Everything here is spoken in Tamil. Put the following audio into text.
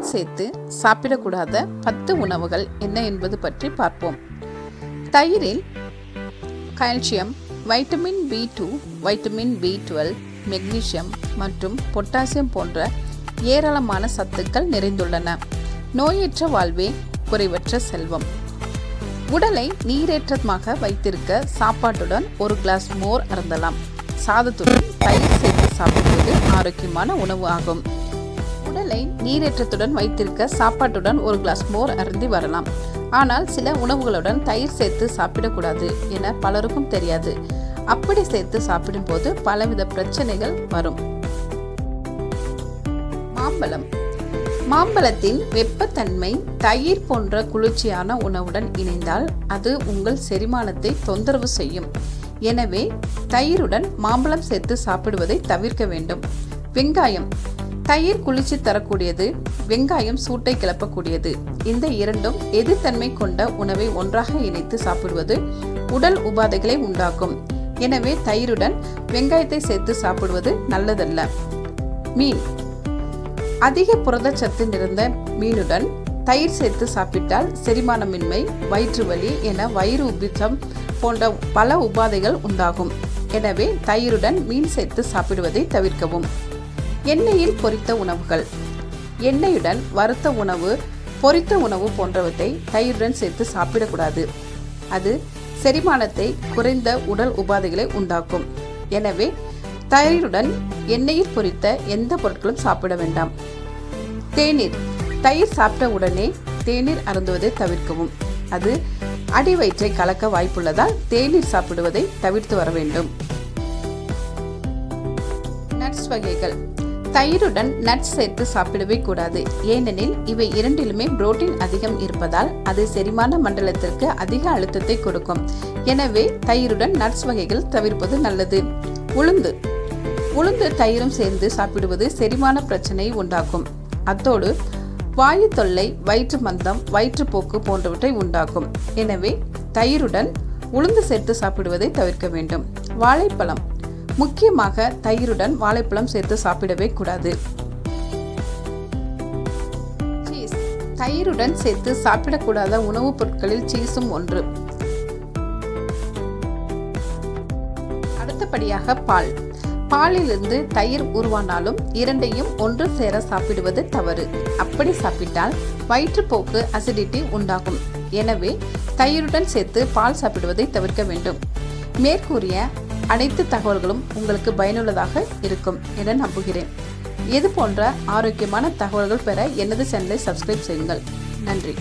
சேர்த்து சாப்பிடக்கூடாத பத்து உணவுகள் என்ன என்பது பற்றி பார்ப்போம். தயிரில் calcium vitamin B two vitamin B twelve magnesium மற்றும் பொட்டாசியம் போன்ற ஏராளமான சத்துக்கள் நிறைந்துள்ளன. நோயற்ற வாழ்வே குறைவற்ற செல்வம். உடலை நீரேற்றமாக வைத்திருக்க சாப்பாட்டுடன் ஒரு கிளாஸ் மோர் அருந்தலாம். சாதத்துடன் தயிர் சேர்த்து சாப்பிடுவது ஆரோக்கியமான உணவு ஆகும். உடலை நீரேற்றத்துடன் வைத்திருக்க சாப்பாட்டுடன் ஒரு கிளாஸ் மோர் அருந்தி வரலாம். ஆனால் சில உணவுகளுடன் தயிர் சேர்த்து சாப்பிடக்கூடாது என பலருக்கும் தெரியாது. அப்படி சேர்த்து சாப்பிடும்போது பலவித பிரச்சனைகள் வரும். மாம்பழம். மாம்பழத்தின் வெப்பத்தன்மை தயிர் போன்ற குளிர்ச்சியான உணவுடன் இணைந்தால் அது உங்கள் செரிமானத்தை தொந்தரவு செய்யும். எனவே தயிருடன் மாம்பழம் சேர்த்து சாப்பிடுவதை தவிர்க்க வேண்டும். வெங்காயம். தயிர் குளிர்ச்சி தரக்கூடியது வெங்காயம் சூட்டை கிளப்பக்கூடியது. இந்த இரண்டும் எதிர்த்தன்மை கொண்ட உணவை ஒன்றாக இணைத்து சாப்பிடுவது உடல் உபாதைகளை உண்டாக்கும். எனவே தயிருடன் வெங்காயத்தை சேர்த்து சாப்பிடுவது நல்லதல்ல. மீன். அதிக புரதச்சத்து நிறைந்த மீனுடன் தயிர் சேர்த்து சாப்பிட்டால் செரிமானமின்மை வயிற்று வலி என வயிறு உபிச்சம் போன்ற பல உபாதைகள் உண்டாகும். எனவே தயிருடன் மீன் சேர்த்து சாப்பிடுவதை தவிர்க்கவும். எண்ணெயில் பொரித்த உணவுகள். எண்ணெயுடன் வறுத்த உணவு பொரித்த உணவு போன்றவற்றை தயிருடன் சேர்த்து சாப்பிடக்கூடாது. அது செரிமானத்தை குறைந்த உடல் உபாதைகளை உண்டாக்கும். எனவே தயிருடன் எண்ணெயில் பொரித்த எந்த பொருட்களும் சாப்பிட வேண்டாம். தேநீர். தயிர் சாப்பிட்ட உடனே தேநீர் அருந்துவதை தவிர்க்கவும். அது அடி வயிற்றை கலக்க வாய்ப்புள்ளதால் தேநீர் சாப்பிடுவதை தவிர்த்து வர வேண்டும். நட்ஸ் வகைகள். தயிருடன் நட்ஸ் சேர்த்து சாப்பிடவே கூடாது. ஏனெனில் இவை இரண்டிலுமே புரோட்டீன் அதிகம் இருப்பதால் அது செரிமான மண்டலத்திற்கு அதிக அழுத்தத்தை கொடுக்கும். எனவே தயிருடன் நட்ஸ் வகைகள் தவிர்ப்பது நல்லது. உளுந்து. உளுந்து தயிரும் சேர்ந்து சாப்பிடுவது செரிமான பிரச்சனையை உண்டாக்கும். அத்தோடு வாயு தொல்லை வயிற்று மந்தம் வயிற்றுப்போக்கு போன்றவற்றை உண்டாக்கும். எனவே தயிருடன் உளுந்து சேர்த்து சாப்பிடுவதை தவிர்க்க வேண்டும். வாழைப்பழம். முக்கியமாக தயிருடன் வாழைப்பழம் சேர்த்து சாப்பிடவே கூடாது. சீஸ் தயிருடன் சேர்த்து சாப்பிடக்கூடாத உணவுப் பொருட்களில் சீஸும் ஒன்று. அடுத்தபடியாக பால். பாலிலிருந்து தயிர் உருவானாலும் இரண்டையும் ஒன்று சேர சாப்பிடுவது தவறு. அப்படி சாப்பிட்டால் வயிற்றுப்போக்கு அசிடிட்டி உண்டாகும். எனவே தயிருடன் சேர்த்து பால் சாப்பிடுவதை தவிர்க்க வேண்டும். மேற்கூறிய அனைத்து தகவல்களும் உங்களுக்கு பயனுள்ளதாக இருக்கும் என நம்புகிறேன். இது போன்ற ஆரோக்கியமான தகவல்கள் பெற எனது சேனலை சப்ஸ்கிரைப் செய்யுங்கள். நன்றி.